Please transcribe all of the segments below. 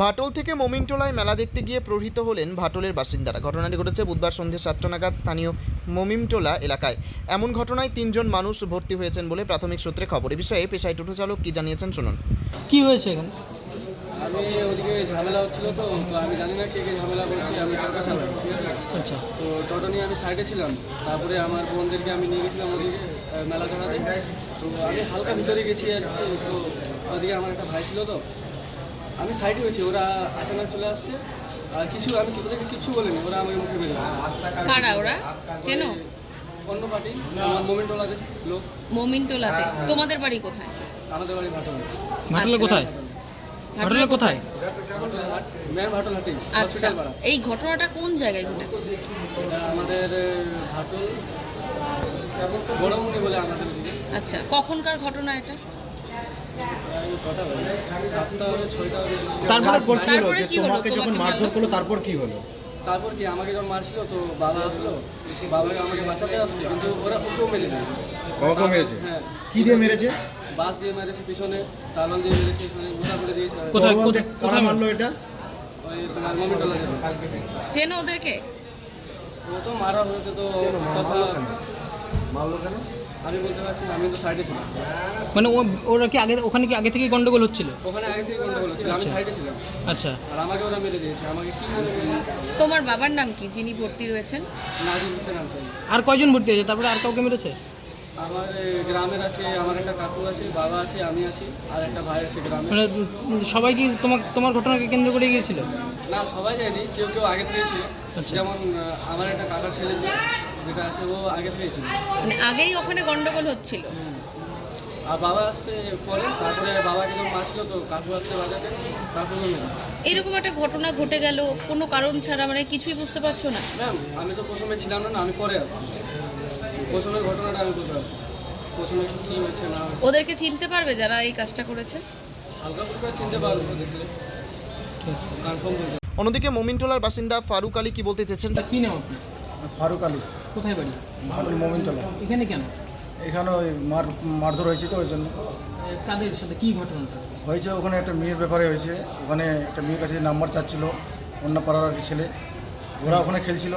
ভাটল থেকে মমিনটোলায় মেলা দেখতে গিয়ে প্রহৃত হলেন ভাটলের বাসিন্দারা। ঘটনাটি ঘটেছে বুধবার সন্ধ্যে সাতটা নাগাদ স্থানীয় মমিমটোলা এলাকায়। এমন ঘটনায় তিনজন মানুষ ভর্তি হয়েছেন বলে প্রাথমিক সূত্রে খবর। এ বিষয়ে পেশায় টোটো চালক কি জানিয়েছেন শুনুন। কি হয়েছে এখানে? আমি ওদিকে ঝামেলা হচ্ছিল তো তো আমি জানি না কে কে ঝামেলা করছি আমি টোটো চালাই ঠিক আছে? আচ্ছা। তো টোটো নিয়ে আমি সাইডে ছিলাম তারপরে আমার বোনদেরকে আমি নিয়ে গেছিলাম ওদিকে মেলা দেখাতে তো আমি হালকা ভিতরে গেছি আর কি তো ওদিকে আমার একটা ভাই ছিল তো আমি সাইডে হয়েছি ওরা আচানক চলে আসছে। আর কিছু আমি ওদেরকে কিছু বলিনি ওরা আমাকে মুখে বেরো কারা ওরা? চেনো? অন্য পার্টি আমার মোমেন্টোলাদের লোক। মমিনটোলাতে? তোমাদের বাড়ি কোথায়? আমাদের বাড়ি ভাটল। কোথায়? ঘটনা কোথায়? মেন আচ্ছা এই ঘটনাটা কোন জায়গায় ঘটেছে? আমাদের ভাটল বড়মুনি বলে আমাদের আচ্ছা কখনকার ঘটনা এটা? তারপর কি হলো? যে তোমাকে যখন মারধর করল তারপর কি হলো? তারপর কি? আমাকে যখন মারছিল তো বাবা আসলো। বাবাকে আমাকে বাঁচাতে আসছে কিন্তু ওরা ওকেও মেরে দেয় বাবাকেও মেরেছে? হ্যাঁ। কি দিয়ে মেরেছে? বাস দিয়ে মেরেছে পিছনে তালন দিয়ে মেরেছে মানে গোটা করে দিয়েছে। কোথায় কোথায়- কোথায় মারলো এটা? ওই তোমার মমিনটা লাগে। চেনো ওদেরকে? ও তো মারা হয়েছে তো কথা আমি বলতে পারছি না, আমি তো সাইডে ছিলাম। মানে ও ওরা কি আগে ওখানে কি আগে থেকেই গন্ডগোল হচ্ছিল? ওখানে আগে থেকে গন্ডগোল ছিল আমি সাইডে ছিলাম। আচ্ছা। আর আমাকে ওরা মেরে দিয়েছে আমাকে কি করে তোমার বাবার নাম কি যিনি ভর্তি রয়েছেন? নাজিম হোসেন আনসারি। আর কয়জন ভর্তি হয়েছে? তারপরে আর কাউকে মেরেছে? আমার এ, গ্রামের আছে আমার একটা কাকু আছে বাবা আছে আমি আছি আর একটা ভাই আছে গ্রামে। মানে উম, সবাই কি তোমার তোমার ঘটনাকে কেন্দ্র করে গিয়েছিল? না সবাই যায়নি কেউ কেউ আগে থেকে ছিল। আচ্ছা। যেমন আহ, আমার একটা কাকার ছেলে যে যেটা আছে ও আগে থেকেই ছিল মানে আগেই ওখানে গন্ডগোল হচ্ছিল। আর বাবা আসছে পরে তারপরে বাবাকে যখন মারছিল তো কাকু আসছে বাজাতে মেরে এরকম একটা ঘটনা ঘটে গেল কোনো কারণ ছাড়া মানে কিছুই বুঝতে পারছ না? ম্যাম আমি তো প্রথমে ছিলাম না না আমি পরে আসছি। প্রথমে ঘটনাটা আমি বলতে পারছি প্রথমে কী হয়েছে না ওদেরকে চিনতে পারবে যারা এই কাজটা করেছে? হালকা ফুলকা চিনতে পারব দেখলে কনফার্ম অন্যদিকে মমিনটোলার বাসিন্দা ফারুক আলী কি বলতে চেয়েছেন? তা কি নাম ফারুক আলী। কোথায় বাড়ি? মোমিনতলা। এখানে কেন? এখানে ওই মার মারধর হয়েছে তো ওই জন্য। কাদের সাথে কি ঘটনাটা হয়েছে ওখানে একটা মেয়ের ব্যাপারে হয়েছে। ওখানে একটা মেয়ের কাছে নাম্বার চাচ্ছিল অন্য পাড়ার কি ছেলে। ওরা ওখানে খেলছিল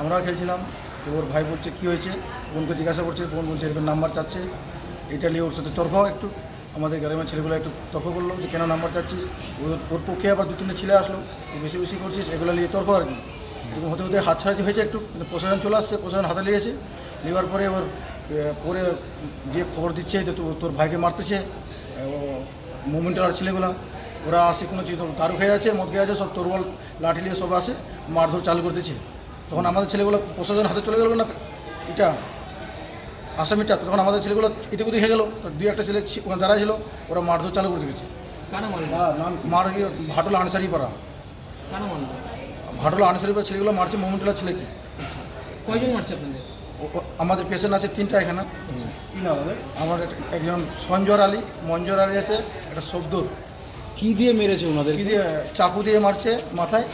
আমরাও খেলছিলাম। তো ওর ভাই বলছে কী হয়েছে? বোনকে জিজ্ঞাসা করছে বোন বলছে এরকম নাম্বার চাচ্ছে। এটা নিয়ে ওর সাথে তর্ক একটু। আমাদের গ্রামের ছেলেগুলো একটু তর্ক করল যে কেন নাম্বার চাচ্ছিস? ওর ওর পক্ষে আবার দু তিনটে ছেলে আসলো বেশি বেশি করছিস এগুলো নিয়ে তর্ক আর কি। এরকম হতে হতে হাত ছাড়াছি হয়েছে একটু কিন্তু প্রশাসন চলে আসছে প্রশাসন হাতে লেগেছে নেওয়ার পরে ওর এ, পরে যে খবর দিচ্ছে যে তো- তোর ভাইকে মারতেছে মুভমেন্টের ছেলেগুলা ওরা আসে কোনো চিজ দারু খেয়ে আছে মদ খেয়ে আছে সব তরোয়াল লাঠি নিয়ে সব আসে মারধর চালু করে দিচ্ছে। তখন আমাদের ছেলেগুলো প্রশাসন হাতে চলে গেল না এটা আসামিটা তখন আমাদের ছেলেগুলো ইতিক উদিক হয়ে গেলো দুই একটা ছেলে ওখানে দাঁড়ায় ছিল ওরা মারধর চালু করে দিয়েছে। মারল? মার গিয়ে ভাটলা আনসারি পাড়া। ভাটলা আনসারি বা ছেলেগুলো মারছে মোমেন্টলা ছেলেকে। কয়জন মারছে আপনাদের? আমাদের পেশেন্ট আছে তিনটা এখানে। কি আমার একজন সঞ্জর আলী মঞ্জর আলী আছে একটা শব্দর কি দিয়ে মেরেছে ওনাদের? কী দিয়ে চাকু দিয়ে মারছে মাথায়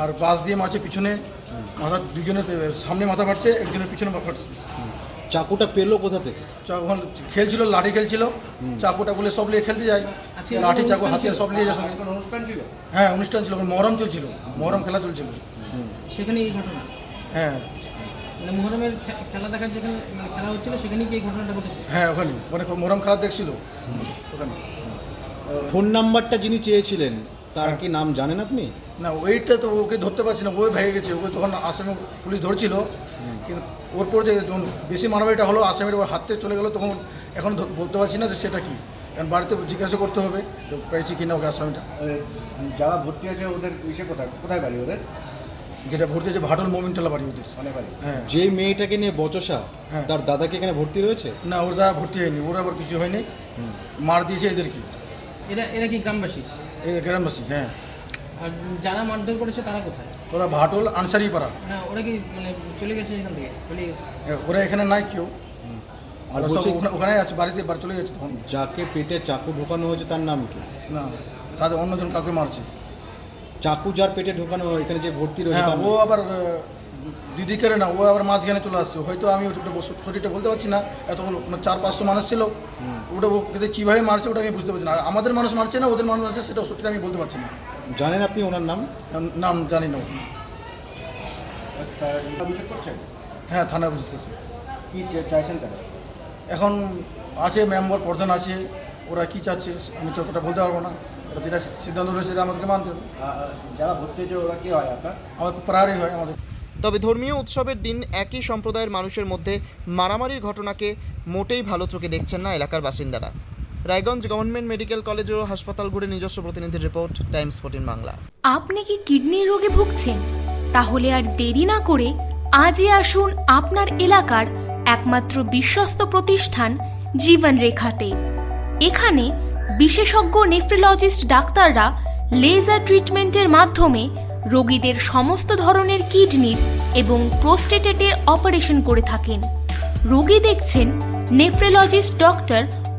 আর বাস দিয়ে মারছে পিছনে। মাথা দুজনের সামনে মাথা ফাটছে একজনের পিছনে ফাটছে। চাকুটা পেল কোথা থেকে? চা- ওখানে খেলছিল লাঠি খেলছিল। চাকুটা বলে সব নিয়ে খেলতে যায়। লাঠি চাকু হাতিয়ার সব নিয়ে যায়। সঙ্গে। অনুষ্ঠান ছিল? হ্যাঁ অনুষ্ঠান ছিল। মহরম চলছিল। মহরম খেলা চলছিল। সেখানে এই ঘটনা? হ্যাঁ। মানে মোহরমের খে- খেলা দেখার যেখানে মানে খেলা হচ্ছিল সেখানেই কি এই ঘটনাটা ঘটেছে? হ্যাঁ ওখানে। অনেক মহরম খেলা দেখছিল। ওখানে। ফোন নাম্বারটা যিনি চেয়েছিলেন তার কি নাম জানেন আপনি? না ওইটা তো ওকে ধরতে পারছি না ওই ভেঙে গেছে। ওকে তখন আসামি পুলিশ ধরছিল। কিন্তু ওর পর যে যখন বেশি মারামারিটা হলো আসামির ওর হাতে চলে গেলো তখন এখন বলতে পারছি না যে সেটা কি। কারণ বাড়িতে জিজ্ঞাসা করতে হবে পেয়েছি কিনা ওকে আসামিটা। যারা ভর্তি আছে ওদের ইসে কোথায়? কোথায় বাড়ি ওদের? যেটা ভর্তি আছে ভাটল মোমিনটালা বাড়ি ওদের। মানে বাড়ি। হ্যাঁ। যে মেয়েটাকে নিয়ে বচসা হ্যাঁ। তার দাদাকে এখানে ভর্তি রয়েছে? না ওর দাদা ভর্তি হয়নি ওর আবার কিছু হয়নি। মার দিয়েছে এদেরকে। এরা এরা কি গ্রামবাসী? গ্রামবাসী হ্যাঁ। আর যারা মারধর করেছে তারা কোথায়? তোরা ভাটল আনসারি পাড়া না ওরা কি মানে চলে গেছে এখান থেকে? চলে গেছে। ওরা এখানে নাই কেউ। আর ওরা সব বলছি ওখানে- ওখানে আছে বাড়িতে বাড়ি চলে যাচ্ছে তখন যাকে পেটে চাকু ঢোকানো হয়েছে তার নাম কি? না তাদের অন্যজন কাউকে মারছে। চাকু যার পেটে ঢোকানো এখানে যে ভর্তি রয়েছে হ্যাঁ তার ও নাম- আবার আহ, দিদি করে না ও আবার মাঝখানে চলে আসছে। হয়তো আমি ওটা বস- সঠিকটা বলতে পারছি না। এত মানে চার পাঁচশো মানুষ ছিল। ওটা ওকে কীভাবে মারছে ওটা আমি বুঝতে পারছি না। আর আমাদের মানুষ মারছে না ওদের মানুষ আছে সেটা সঠিকটা আমি বলতে পারছি না। জানেন আপনি ওনার নাম? নাম জানি না। তা অভিযোগ করছেন হ্যাঁ থানায় অভিযোগ করছে কি চা- চাইছেন তারা এখন আছে মেম্বার প্রধান আছে ওরা কি চাচ্ছে আমি তো অতটা বলতে পারব না। ওরা যেটা সিদ্ধান্ত রয়েছে সেটা আমাদেরকে মানতে হবে। যারা ভর্তি হয়েছে ওরা কি হয় আপনার? আমাদের প্রায়ই হয় আমাদের। তবে ধর্মীয় উৎসবের দিন একই সম্প্রদায়ের মানুষের মধ্যে মারামারির ঘটনাকে মোটেই ভালো চোখে দেখছেন না এলাকার বাসিন্দারা। রায়গঞ্জ গভর্নমেন্ট মেডিকেল কলেজ ও হাসপাতাল ঘুরে নিজস্ব প্রতিনিধির রিপোর্ট, টাইমস ফোর্টিন বাংলা। আপনি কি কিডনির রোগে ভুগছেন? তাহলে আর দেরি না করে আজই আসুন আপনার এলাকার একমাত্র বিশ্বস্ত প্রতিষ্ঠান জীবন রেখাতে এখানে বিশেষজ্ঞ নেফ্রোলজিস্ট ডাক্তাররা লেজার ট্রিটমেন্টের মাধ্যমে রোগীদের সমস্ত ধরনের কিডনির এবং প্রোস্টেটেটের অপারেশন করে থাকেন। রোগী দেখছেন nephrologist doctor